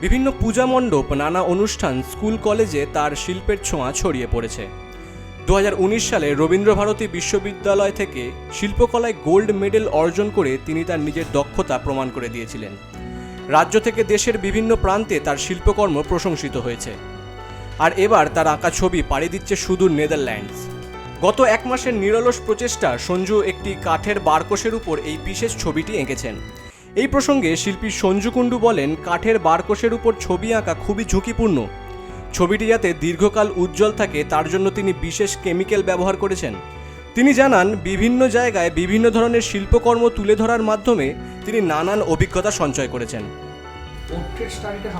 বিভিন্ন পূজা মণ্ডপ, নানা অনুষ্ঠান, স্কুল, কলেজে তার শিল্পের ছোঁয়া ছড়িয়ে পড়েছে। দু হাজার উনিশ সালে রবীন্দ্রভারতী বিশ্ববিদ্যালয় থেকে শিল্পকলায় গোল্ড মেডেল অর্জন করে তিনি তার নিজের দক্ষতা প্রমাণ করে দিয়েছিলেন। রাজ্য থেকে দেশের বিভিন্ন প্রান্তে তার শিল্পকর্ম প্রশংসিত হয়েছে। আর এবার তার আঁকা ছবি পাড়ি দিচ্ছে সুদূর নেদারল্যান্ডস। গত এক মাসের নিরলস প্রচেষ্টা সঞ্জু একটি কাঠের বারকোষের উপর এই বিশেষ ছবিটি এঁকেছেন। এই প্রসঙ্গে শিল্পী সঞ্জু কুণ্ডু বলেন, কাঠের বারকোষের উপর ছবি আঁকা খুবই ঝুঁকিপূর্ণ। ছবিটি যাতে দীর্ঘকাল উজ্জ্বল থাকে, তার জন্য তিনি বিশেষ কেমিক্যাল ব্যবহার করেছেন। তিনি জানান, বিভিন্ন জায়গায় বিভিন্ন ধরনের শিল্পকর্ম তুলে ধরার মাধ্যমে তিনি নানান অভিজ্ঞতা সঞ্চয় করেছেন। পোর্ট্রেট স্টাডিটা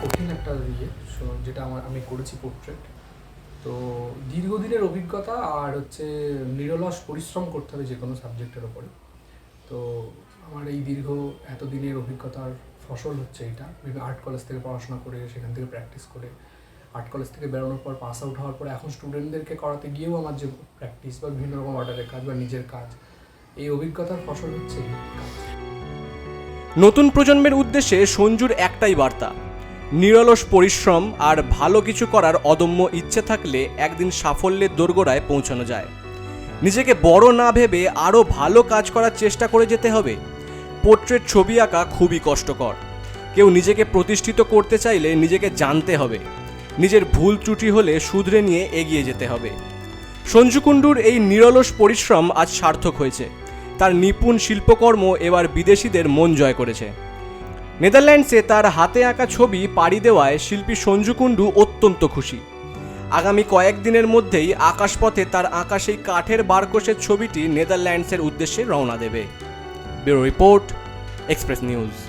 কঠিন একটা ইয়ে যেটা আমার, আমি করেছি পোর্ট্রেট তো দীর্ঘদিনের অভিজ্ঞতা আর হচ্ছে নিরলস পরিশ্রম করতে হবে যে কোনো সাবজেক্টের ওপরে। তো আমার এই দীর্ঘ এতদিনের অভিজ্ঞতার ফসল হচ্ছে এটা। আর্ট কলেজ থেকে পড়াশোনা করে, সেখান থেকে প্র্যাকটিস করে। আর্ট কলেজ থেকে বেরোনোর পর পাস আউট হওয়ার পর এখন স্টুডেন্টদেরকে করাতে গিয়েও আমার যে প্র্যাকটিস বা বিভিন্ন রকম অর্ডারের কাজ বা নিজের কাজ, এই অভিজ্ঞতার ফসল হচ্ছে নতুন প্রজন্মের উদ্দেশ্যে সঞ্জুর একটাই বার্তা। নিরলস পরিশ্রম আর ভালো কিছু করার অদম্য ইচ্ছে থাকলে একদিন সাফল্যের দোরগোড়ায় পৌঁছানো যায়। নিজেকে বড় না ভেবে আরও ভালো কাজ করার চেষ্টা করে যেতে হবে। পোর্ট্রেট ছবি আঁকা খুবই কষ্টকর। কেউ নিজেকে প্রতিষ্ঠিত করতে চাইলে নিজেকে জানতে হবে। নিজের ভুল ত্রুটি হলে শুধরে নিয়ে এগিয়ে যেতে হবে। সঞ্জু কুণ্ডুর এই নিরলস পরিশ্রম আজ সার্থক হয়েছে। তার নিপুণ শিল্পকর্ম এবার বিদেশিদের মন জয় করেছে। নেদারল্যান্ডসে তার হাতে আঁকা ছবি পাড়ি দেওয়ায় শিল্পী সঞ্জু কুণ্ডু অত্যন্ত খুশি। আগামী কয়েকদিনের মধ্যেই আকাশপথে তার আঁকা সেই কাঠের বারকোষের ছবিটি নেদারল্যান্ডসের উদ্দেশ্যে রওনা দেবে। Bureau report, express news.